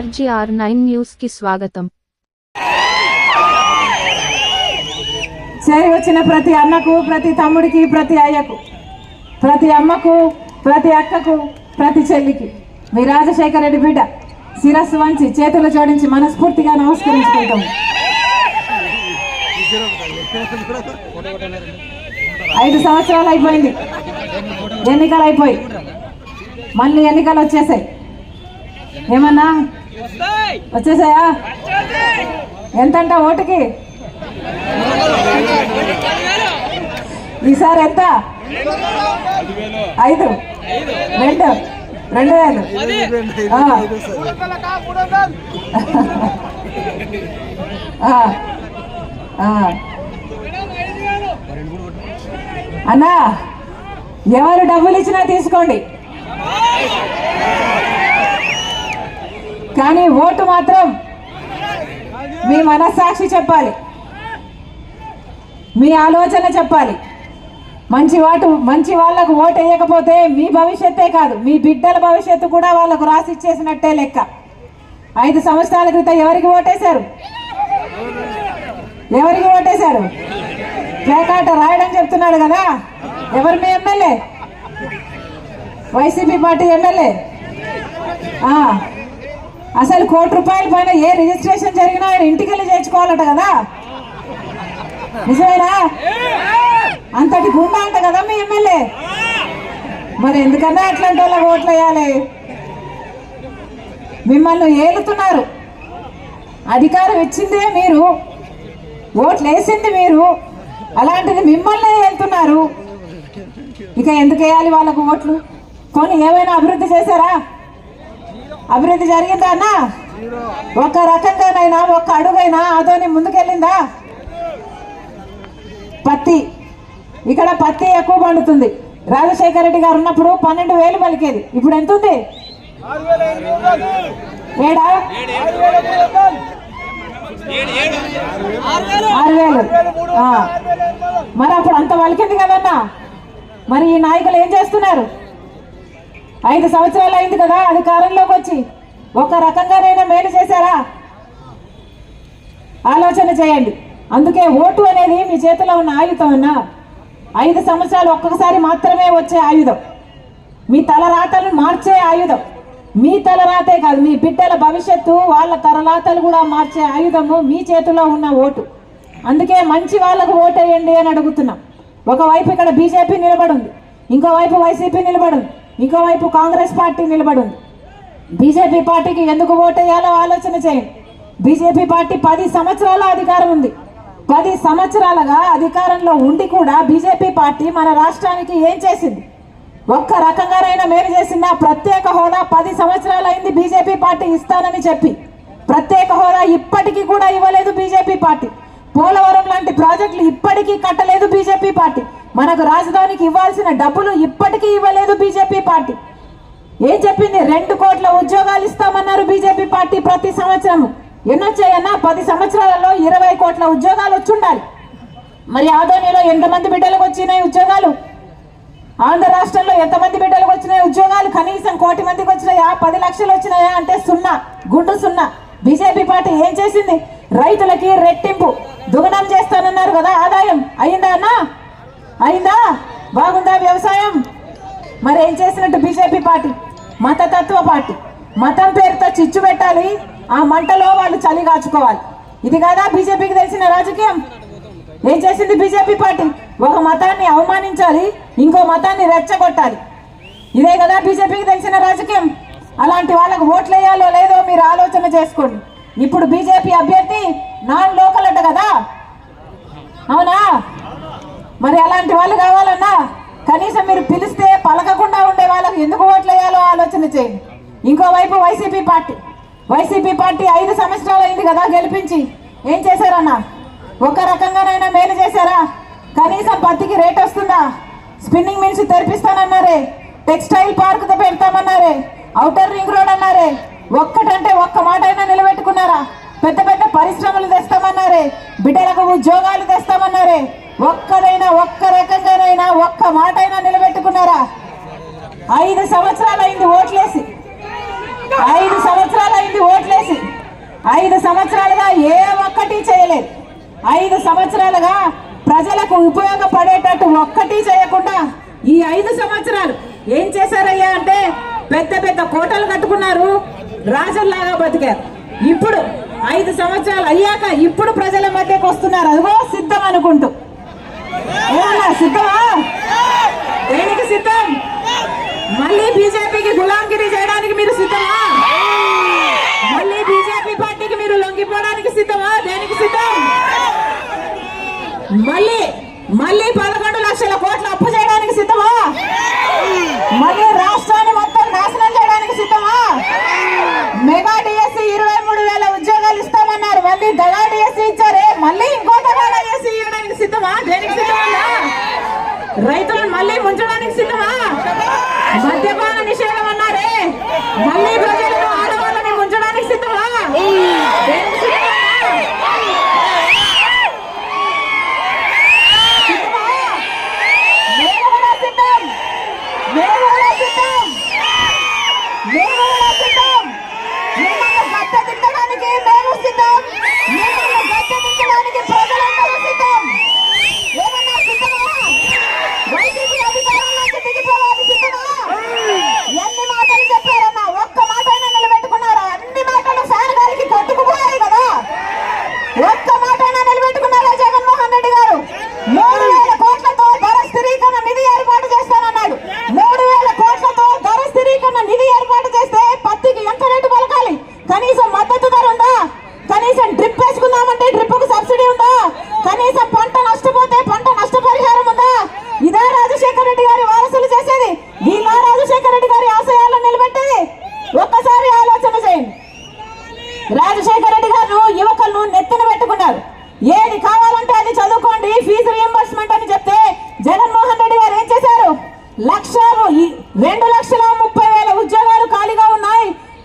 RGR nine న్యూస్కి స్వాగతం. చేరి వచ్చిన ప్రతి అన్నకు ప్రతి తమ్ముడికి ప్రతి అయ్యకు ప్రతి అమ్మకు ప్రతి అక్కకు ప్రతి చెల్లికి. మీ రాజశేఖర రెడ్డి బిడ్డ శిరస్సు వంచి చేతులు జోడించి మనస్ఫూర్తిగా నమస్కరించుకుంటాం. ఐదు సంవత్సరాలు అయిపోయింది. ఎన్నికలు అయిపోయి. మళ్ళీ ఎన్నికలు వచ్చేసాయి. ఏమన్నా? వచ్చేసాయా? ఎంతంట ఓటుకి? ఈసారి ఎంత? ఐదు. రెండు. రెండు వేలు. అన్నా ఎవరు డబ్బులు ఇచ్చినా తీసుకోండి. కానీ ఓటు మాత్రం మీ మనస్సాక్షి చెప్పాలి. మీ ఆలోచన చెప్పాలి. మంచి వాటు మంచి వాళ్ళకు ఓటు వేయకపోతే మీ భవిష్యత్తే కాదు. మీ బిడ్డల భవిష్యత్తు కూడా వాళ్ళకు రాసి ఇచ్చేసినట్టే లెక్క. ఐదు సంవత్సరాల క్రితం ఎవరికి ఓటేశారు? ఎవరికి ఓటేశారు? ప్లేకాట రాయడం చెప్తున్నాడు కదా? ఎవరు మీ ఎమ్మెల్యే? YCP party MLA? అసలు కోటి రూపాయల పైన ఏ రిజిస్ట్రేషన్ జరిగినా ఆయన ఇంటికి వెళ్ళి చేర్చుకోవాలట కదా? నిజమేనా? అంతటి గుండా అంట కదా మీ ఎమ్మెల్యే? మరి ఎందుకన్నా అట్లాంటి వాళ్ళకి ఓట్లు వేయాలి? మిమ్మల్ని ఏలుతున్నారు. అధికారం ఇచ్చిందే మీరు. ఓట్లు వేసింది మీరు. అలాంటిది మిమ్మల్ని వెళ్తున్నారు ఇక ఎందుకు వేయాలి వాళ్ళకు ఓట్లు? కొని ఏమైనా అభివృద్ధి చేశారా? అభివృద్ధి జరిగిందా అన్న ఒక రకంగానైనా ఒక అడుగైనా అదోని ముందుకెళ్ళిందా? పత్తి. ఇక్కడ పత్తి ఎక్కువ పండుతుంది. రాజశేఖర రెడ్డి గారు ఉన్నప్పుడు పన్నెండు వేలు పలికేది. ఇప్పుడు ఎంత ఉంది? ఏడా? ఆరు వేలు. మరి అప్పుడు అంత పలికింది కదన్నా? మరి ఈ నాయకులు ఏం చేస్తున్నారు? ఐదు సంవత్సరాలు అయింది కదా అధికారంలోకి వచ్చి. ఒక రకంగానైనా మేలు చేశారా? ఆలోచన చేయండి. అందుకే ఓటు అనేది మీ చేతిలో ఉన్న ఆయుధం అన్నా. ఐదు సంవత్సరాలు ఒక్కొక్కసారి మాత్రమే వచ్చే ఆయుధం. మీ తలరాతలను మార్చే ఆయుధం. మీ తలరాతే కాదు మీ బిడ్డల భవిష్యత్తు వాళ్ళ తలరాతలు కూడా మార్చే ఆయుధము మీ చేతిలో ఉన్న ఓటు. అందుకే మంచి వాళ్ళకు ఓటేయండి అని అడుగుతున్నాం. ఒకవైపు ఇక్కడ బీజేపీ నిలబడింది ఇంకోవైపు వైసీపీ నిలబడింది ఇంకోవైపు కాంగ్రెస్ పార్టీ నిలబడింది. బీజేపీ పార్టీకి ఎందుకు ఓటేయాలో ఆలోచన చేయండి. బీజేపీ పార్టీ పది సంవత్సరాల అధికారం ఉంది. పది సంవత్సరాలుగా అధికారంలో ఉండి కూడా బీజేపీ పార్టీ మన రాష్ట్రానికి ఏం చేసింది? ఒక్క రకంగానైనా మేలు చేసిందా? ప్రత్యేక హోదా పది సంవత్సరాలైంది బీజేపీ పార్టీ ఇస్తానని చెప్పి. ప్రత్యేక హోదా ఇప్పటికీ కూడా ఇవ్వలేదు బీజేపీ పార్టీ. పోలవరం లాంటి ప్రాజెక్టులు ఇప్పటికీ కట్టలేదు బీజేపీ పార్టీ. మనకు రాజధానికి ఇవ్వాల్సిన డబ్బులు ఇప్పటికీ ఇవ్వలేదు బీజేపీ పార్టీ. ఏం చెప్పింది? రెండు కోట్ల ఉద్యోగాలు ఇస్తామన్నారు బీజేపీ పార్టీ ప్రతి సంవత్సరం ఎన్నొచ్చాయన్నా? పది సంవత్సరాలలో ఇరవై కోట్ల ఉద్యోగాలు వచ్చుండాలి. మరి ఆదోనిలో ఎంతమంది బిడ్డలకు వచ్చినాయి ఉద్యోగాలు? ఆంధ్ర రాష్ట్రంలో ఎంతమంది బిడ్డలకు వచ్చినాయి ఉద్యోగాలు? కనీసం కోటి మందికి వచ్చినాయా? పది లక్షలు వచ్చినాయా? అంటే సున్నా. గుండు సున్నా. బీజేపీ పార్టీ ఏం చేసింది? రైతులకి రెట్టింపు. దుగణం చేస్తానన్నారు కదా ఆదాయం. అయిందా అన్నా? అయిందా? బాగుందా వ్యవసాయం? మరి ఏం చేసినట్టు బీజేపీ పార్టీ? మతతత్వ పార్టీ. మతం పేరుతో చిచ్చు పెట్టాలి. ఆ మంటలో వాళ్ళు చలి కాచుకోవాలి ఇది కాదా బీజేపీకి తెలిసిన రాజకీయం? ఏం చేసింది బీజేపీ పార్టీ? ఒక మతాన్ని అవమానించాలి ఇంకో మతాన్ని రెచ్చగొట్టాలి. ఇదే కదా బీజేపీకి తెలిసిన రాజకీయం? అలాంటి వాళ్ళకు ఓట్లు వేయాలో లేదో మీరు ఆలోచన చేసుకోండి. ఇప్పుడు బీజేపీ అభ్యర్థి నాన్ లోకల్ అట కదా? అవునా? మరి అలాంటి వాళ్ళు కావాలన్నా కనీసం మీరు పిలిస్తే పలకకుండా ఉండే వాళ్ళకి ఎందుకు ఓట్లు వేయాలో ఆలోచన చేయండి. ఇంకోవైపు వైసీపీ పార్టీ. వైసీపీ పార్టీ ఐదు సంవత్సరాలు అయింది కదా గెలిపించి. ఏం చేశారన్నా? ఒక రకంగానైనా మేలు చేశారా? కనీసం పత్తికి రేట్ వస్తుందా? స్పిన్నింగ్ మిల్స్ తెరిపిస్తానన్నారే. టెక్స్టైల్ పార్క్ పెడతామన్నారే. అవుటర్ రింగ్ రోడ్ అన్నారే. ఒక్కటంటే ఒక్క మాట అయినా నిలబెట్టుకున్నారా? పెద్ద పెద్ద పరిశ్రమలు తెస్తామన్నారే. బిడ్డలకు ఉద్యోగాలు తెస్తామన్నారే. ఒక్కరైనా ఒక్క రకంగానైనా ఒక్క మాట అయినా నిలబెట్టుకున్నారా? ఐదు సంవత్సరాలు అయింది ఓట్లేసి. ఐదు సంవత్సరాలు అయింది ఓట్లేసి. ఐదు సంవత్సరాలుగా ఏ ఒక్కటి చేయలేదు. ఐదు సంవత్సరాలుగా ప్రజలకు ఉపయోగపడేటట్టు ఒక్కటి చేయకుండా ఈ ఐదు సంవత్సరాలు ఏం చేశారయ్యా అంటే పెద్ద పెద్ద కోటలు కట్టుకున్నారు రాజుల్లాగా బతికారు. ఇప్పుడు ఐదు సంవత్సరాలు అయ్యాక ఇప్పుడు ప్రజల మధ్యకు వస్తున్నారు. అదిగో సిద్ధం అనుకుంటూ. సిద్ధమా? దేనికి సిద్ధం? మళ్ళీ బీజేపీకి గులాంగిరి చేయడానికి మీరు సిద్ధమా? మళ్ళీ బీజేపీ పార్టీకి మీరు లొంగిపోవడానికి సిద్ధమా? దేనికి సిద్ధం? మళ్ళీ మళ్ళీ పదకొండు లక్షల కోట్లు అప్పు చేయడానికి సిద్ధమా? మళ్ళీ రాష్ట్రాన్ని మొత్తం నాశనం చేయడానికి సిద్ధమా? మెగా డిఎస్సి ఇరవై మూడు వేల ఉద్యోగాలు ఇస్తామన్నారు. మళ్ళీ దళా డిఎస్సి ఇచ్చారే. మళ్ళీ రైతులను మళ్ళీ ముంచడానికి సిద్ధమా? మద్యపాన నిషేధం అన్నారే. మళ్ళీ ప్రజలు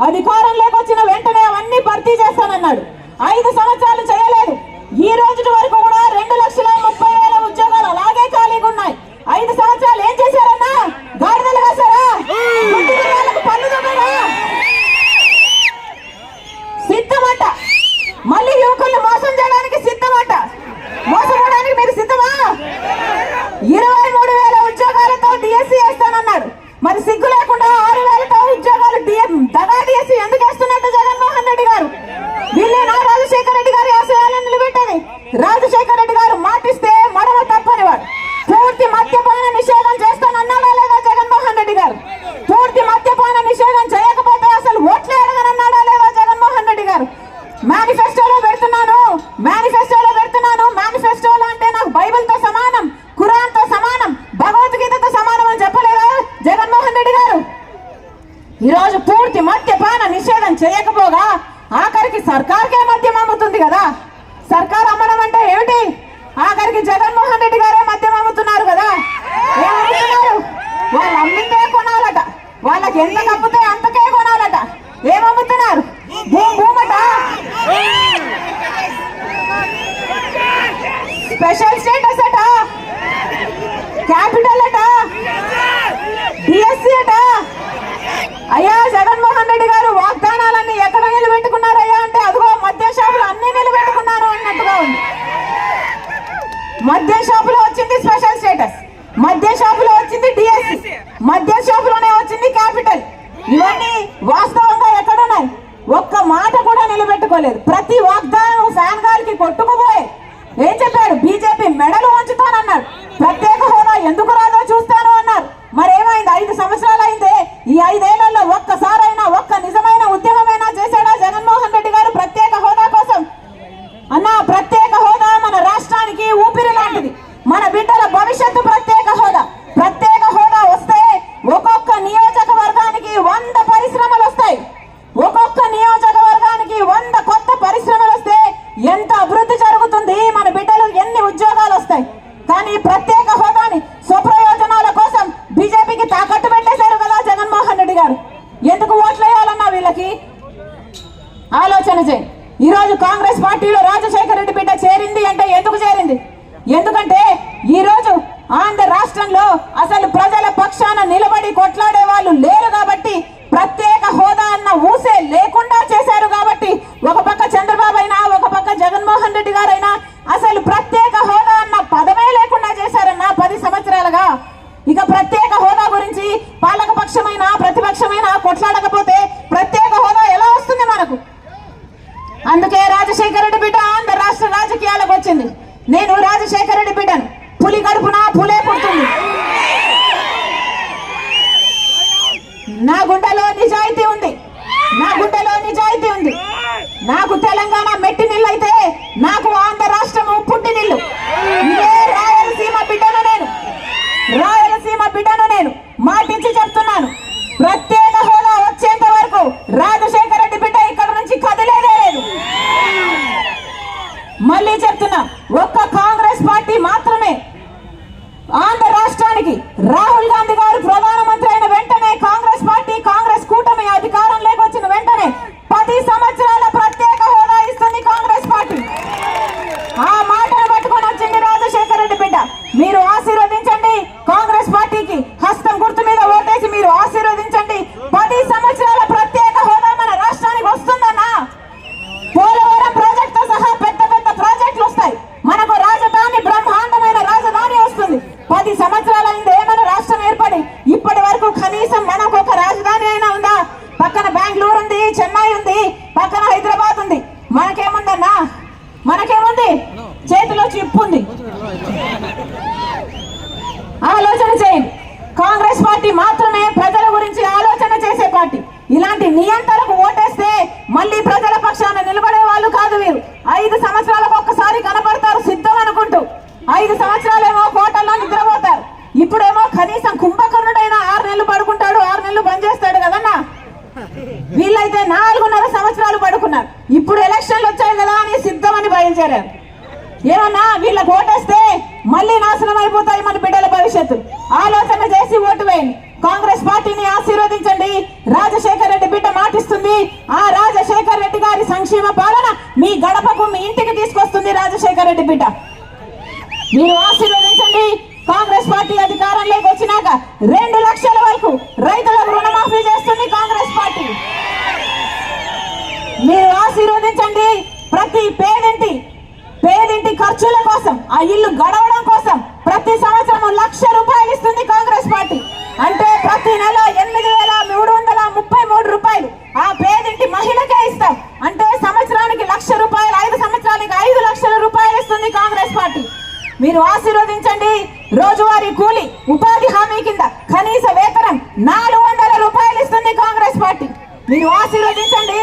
अधिकार ఆలోచన చేయి ఈరోజు కాంగ్రెస్ పార్టీలో రాజశేఖర రెడ్డి బిడ్డ చేరింది అంటే ఎందుకు చేరింది? ఎందుకంటే ఈరోజు ఆంధ్ర రాష్ట్రంలో అసలు ప్రజల పక్షాన నిలబడి కొట్లాడే వాళ్ళు లేరు కాబట్టి తెలంగాణ మెట్టి నీళ్ళు అయితే నాకు ఆంధ్ర రాష్ట్రము పుట్టి నీళ్ళు. ఇదే రాయలసీమ బిడ్డను నేను. రాయలసీమ బిడ్డను నేను. మాటించి చెప్తున్నాను. ప్రత్యేక హోదా వచ్చేంత వరకు రాజశేఖర రెడ్డి బిడ్డ ఇక్కడ నుంచి కదిలేదే లేదు. మళ్ళీ చెప్తున్నా ఒక్క కాంగ్రెస్ పార్టీ మాత్రమే ఆంధ్ర రాష్ట్రానికి రాహుల్ గాంధీ గారు ప్రధానమంత్రి అయిన వెంటనే కాంగ్రెస్ పార్టీ కాంగ్రెస్ కూటమి అధికారంలోకి వచ్చిన వెంటనే పది సంవత్సరాల ప్రత్యేక హోదా ఇస్తుంది కాంగ్రెస్ పార్టీ ఆ మాటను పట్టుకొని వచ్చింది రాజశేఖర రెడ్డి బిడ్డ మీరు ఆశీర్వదించండి కాంగ్రెస్ పార్టీకి హస్తం గుర్తు మీద ఓటేసి మీరు ఆశీర్వదించండి పది సంవత్సరాల ప్రత్యేక హోదా మన రాష్ట్రానికి వస్తుందన్నా పోలవరం ప్రాజెక్టుతో సహా పెద్ద పెద్ద ప్రాజెక్టులు వస్తాయి మనకు రాజధాని బ్రహ్మాండమైన రాజధాని వస్తుంది పది సంవత్సరాలైంది ఏమైనా రాష్ట్రం ఏర్పడి ఇప్పటి వరకు కనీసం మనకు ఒక రాజధాని అయినా ఉందా పక్కన బెంగళూరు ఉంది చెన్నై ఉంది పక్కన హైదరాబాద్ ఉంది మనకేముందన్నా మనకేముంది చేతిలో చిప్పు ఉంది ఆలోచన చేయండి కాంగ్రెస్ పార్టీ మాత్రమే ప్రజల గురించి ఆలోచన చేసే పార్టీ ఇలాంటి ఓటేస్తే మళ్ళీ ప్రజల పక్షాన నిలబడే వాళ్ళు కాదు వీరు. ఐదు సంవత్సరాలకు ఒక్కసారి కనపడతారు సిద్ధం అనుకుంటూ. ఐదు సంవత్సరాలేమో కోటల్లో నిద్రపోతారు. ఇప్పుడేమో కనీసం కుంభకర్ణుడైన ఆరు నెలలు పడుకుంటాడు ఆరు నెలలు బంద్ చేస్తాడు కదన్నా? వీళ్ళైతే నాలుగున్నర సంవత్సరాలు పడుకున్నారు. ఇప్పుడు ఎలక్షన్లు వచ్చాయి కదా అని సిద్ధం అని బయలుదేరారు. ఏమన్నా వీళ్ళకి ఓటేస్తే మళ్ళీ నాశనం అయిపోతాయి మన బిడ్డల భవిష్యత్తు. ఆలోచన చేసి ఓటు వేయండి. కాంగ్రెస్ పార్టీని ఆశీర్వదించండి. రాజశేఖర్ రెడ్డి బిడ్డ మాటిస్తుంది. ఆ రాజశేఖర్ రెడ్డి గారి సంక్షేమ పాలన మీ గడపకు మీ ఇంటికి తీసుకొస్తుంది రాజశేఖర్ రెడ్డి బిడ్డ. మీరు ఆశీర్వదించండి. కాంగ్రెస్ పార్టీ అధికారంలోకి వచ్చినాక రెండు లక్షల వరకు రైతులకు రుణమాఫీ చేస్తుంది కాంగ్రెస్ పార్టీ. మీరు ఆశీర్వదించండి. ప్రతి పేదింటి పేదింటి ఖర్చుల కోసం ఆ ఇల్లు గడవడం కోసం ప్రతి సంవత్సరం లక్ష రూపాయలు ఇస్తుంది కాంగ్రెస్ పార్టీ. అంటే ప్రతి నెల ఎనిమిది వేల మూడు వందల ముప్పై మూడు రూపాయలు ఆ పేదింటి మహిళకే ఇస్తాం. అంటే సంవత్సరానికి లక్ష రూపాయలు ఐదు సంవత్సరానికి ఐదు లక్షల రూపాయలు ఇస్తుంది కాంగ్రెస్ పార్టీ. మీరు ఆశీర్వదించండి. రోజువారీ కూలి ఉపాధి హామీ కింద కనీస వేతనం నాలుగు వందల రూపాయలు ఇస్తుంది కాంగ్రెస్ పార్టీ. మీరు ఆశీర్వదించండి.